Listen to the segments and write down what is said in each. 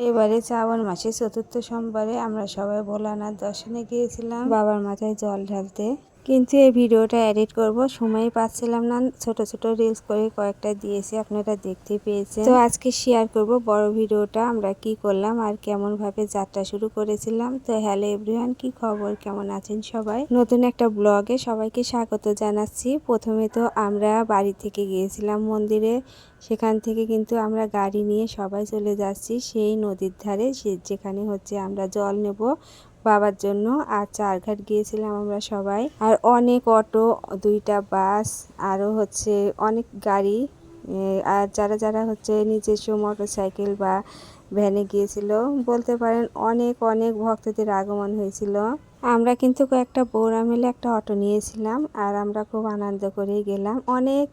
এবারে শ্রাবণ মাসের চতুর্থ সোমবারে আমরা সবাই ভোলানাথ দর্শনে গিয়েছিলাম। বাবার মাথায় জল ঢালতে। কিন্তু এই ভিডিওটা এডিট করব। সময় পাচ্ছিলাম না। ছোট ছোট রিলস করে কয়েকটা দিয়েছি। আপনারা দেখতে পেয়েছেন। তো আজকে শেয়ার করব বড় ভিডিওটা। আমরা কি করলাম আর কেমন ভাবে যাত্রা শুরু করেছিলাম। তো হ্যালো এভরিওয়ান কি খবর? কেমন আছেন সবাই? নতুন একটা ব্লগে সবাইকে স্বাগত জানাচ্ছি। প্রথমে তো আমরা বাড়ি থেকে গিয়েছিলাম মন্দিরে। সেখান থেকে কিন্তু আমরা গাড়ি নিয়ে সবাই চলে যাচ্ছি। সেই নদীর ধারে সে যেখানে হচ্ছে আমরা জল নেব। বাবার জন্য। আর চারঘাট গিয়েছিলাম আমরা সবাই। আর অনেক অটো, দুইটা বাস আরও হচ্ছে অনেক গাড়ি। আর যারা যারা হচ্ছে নিজস্ব মোটর সাইকেল বা ভ্যানে গিয়েছিল, বলতে পারেন অনেক অনেক ভক্তদের আগমন হয়েছিল। আমরা কিন্তু কয়েকটা বৌরা মিলে একটা অটো নিয়েছিলাম আর আমরা খুব আনন্দ করেই গেলাম। অনেক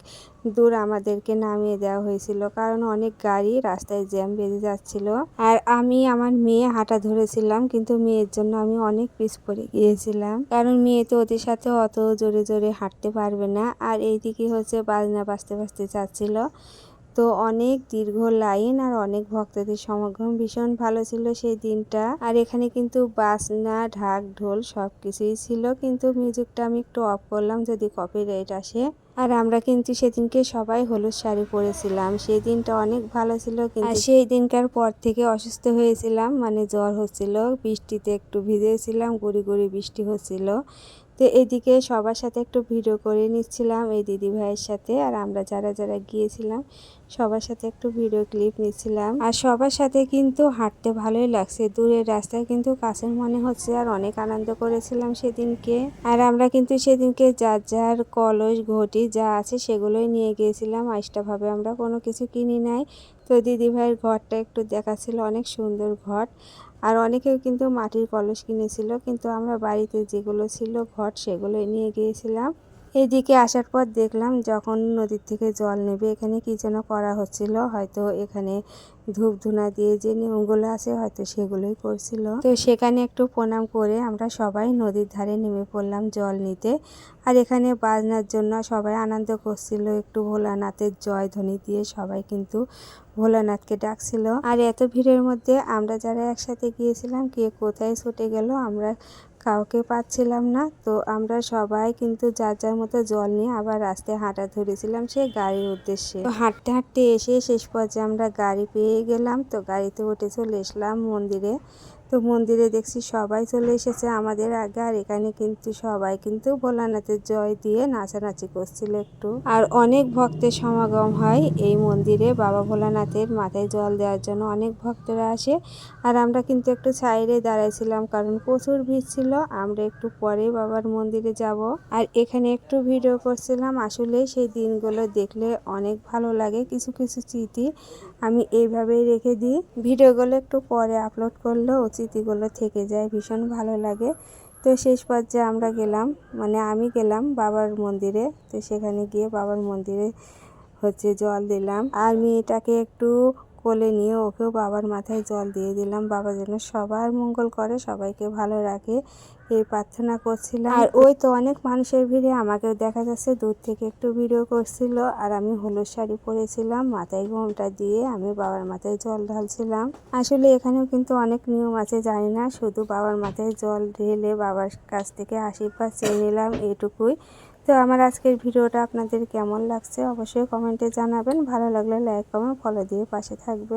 দূর আমাদেরকে নামিয়ে দেওয়া হয়েছিল কারণ অনেক গাড়ি রাস্তায় জ্যাম বেঁধে যাচ্ছিল। আর আমি, আমার মেয়ে হাঁটা ধরেছিলাম কিন্তু মেয়ের জন্য আমি অনেক পিস পরে গিয়েছিলাম কারণ মেয়ে তো ওদের সাথে অত জোরে জোরে হাঁটতে পারবে না। আর এইদিকে হচ্ছে বাজনা বাজতে বাজতে যাচ্ছিল। তো অনেক দীর্ঘ লাইন আর অনেক ভক্তদের সমাগম ভীষণ ভালো ছিল সেই দিনটা। আর এখানে কিন্তু বাসনা ঢাক, ঢোল সব কিছুই ছিল। কিন্তু মিউজিকটা আমি একটু অফ করলাম যদি কপিরাইট আসে। আর আমরা কিন্তু সেদিনকে সবাই হলুদ শাড়ি পরেছিলাম। সেই দিনটা অনেক ভালো ছিল। কিন্তু সেই দিনকার পর থেকে অসুস্থ হয়েছিলাম। মানে জ্বর হচ্ছিল, বৃষ্টিতে একটু ভিজেছিলাম, গুড়ি গুড়ি বৃষ্টি হচ্ছিল। তো এদিকে সবার সাথে একটু ভিডিও করে নিচ্ছিলাম এই দিদি ভাইয়ের সাথে, আর আমরা যারা যারা গিয়েছিলাম সবার সাথে একটু ভিডিও ক্লিপ নিচ্ছিলাম। আর সবার সাথে কিন্তু হাঁটতে ভালোই লাগছে, দূরের রাস্তায় কিন্তু কাছের মনে হচ্ছে, আর অনেক আনন্দ করেছিলাম সেদিনকে। আর আমরা কিন্তু সেদিনকে যার যার কলস, ঘটি যা আছে সেগুলোই নিয়ে গিয়েছিলাম ভাবে আমরা কোনো কিছু কিনি নাই। তো দিদিভাইয়ের ঘরটা একটু দেখাচ্ছিল, অনেক সুন্দর ঘর। আর অনেকেও কিন্তু মাটির কলস কিনেছিল, কিন্তু আমরা বাড়িতে যেগুলো ছিল ঘট সেগুলোই নিয়ে গিয়েছিলাম। এদিকে আসার পর দেখলাম যখন নদীর থেকে জল নেবে, এখানে কি যেন করা হচ্ছিল। হয়তো এখানে ধূপ ধুনা দিয়ে যে নিয়মগুলো আছে, হয়তো সেগুলোই করছিল তো সেখানে একটু প্রণাম করে আমরা সবাই নদীর ধারে নেমে পড়লাম জল নিতে। আর এখানে বাজনার জন্য সবাই আনন্দ করছিল। একটু ভোলানাথের জয় ধ্বনি দিয়ে সবাই কিন্তু ভোলানাথকে ডাকছিল। আর এত ভিড়ের মধ্যে আমরা যারা একসাথে গিয়েছিলাম, কে কোথায় ছুটে গেল, আমরা কাউকে পাচ্ছিলাম না। তো আমরা সবাই কিন্তু যার যার মতো জল নিয়ে আবার রাস্তায় হাঁটা ধরেছিলাম সে গাড়ির উদ্দেশ্যে। তো হাঁটতে হাঁটতে এসে শেষ পর্যায়ে আমরা গাড়ি পেয়ে গেলাম। তো গাড়িতে উঠে চলে এসলাম মন্দিরে। তো মন্দিরে দেখছি সবাই চলে এসেছে আমাদের আগে, আর এখানে কিন্তু সবাই কিন্তু ভোলানাথের জয় দিয়ে নাচানাচি করছিল একটু। আর অনেক ভক্তের সমাগম হয় এই মন্দিরে, বাবা ভোলানাথের মাথায় জল দেওয়ার জন্য অনেক ভক্তরা আসে। আর আমরা কিন্তু একটু সাইডে দাঁড়াইছিলাম, কারণ প্রচুর ভিড় ছিল, আমরা একটু পরে বাবার মন্দিরে যাব। আর এখানে একটু ভিডিও করছিলাম, আসলে সেই দিনগুলো দেখলে অনেক ভালো লাগে, কিছু কিছু স্মৃতি। আমি এইভাবেই রেখে দিই। ভিডিওগুলো একটু পরে আপলোড করলেও স্মৃতিগুলো থেকে যায়, ভীষণ ভালো লাগে। তো শেষ পর্যায়ে আমরা গেলাম মানে আমি গেলাম বাবার মন্দিরে। তো সেখানে গিয়ে বাবার মন্দিরে হচ্ছে জল দিলাম। আর মেয়েটাকে একটু কোলে নিয়ে ওকেও বাবার মাথায় জল দিয়ে দিলাম। বাবা যেন সবার মঙ্গল করে সবাইকে ভালো রাখে এই প্রার্থনা করছিলাম। আর ওই তো অনেক মানুষের ভিড়ে আমাকেও দেখা যাচ্ছে দূর থেকে একটু ভিডিও করছিল। আর আমি হলুদ শাড়ি পরেছিলাম মাথায় ঘোমটা দিয়ে আমি বাবার মাথায় জল ঢালছিলাম। আসলে এখানেও কিন্তু অনেক নিয়ম আছে জানি না। শুধু বাবার মাথায় জল ঢেলে বাবার কাছ থেকে আশীর্বাদ চেয়ে নিলাম এটুকুই। তো আমার আজকের ভিডিওটা আপনাদের কেমন লাগছে অবশ্যই কমেন্টে জানাবেন। ভালো লাগলে লাইক কমেন্ট ফলো দিয়ে পাশে থাকবে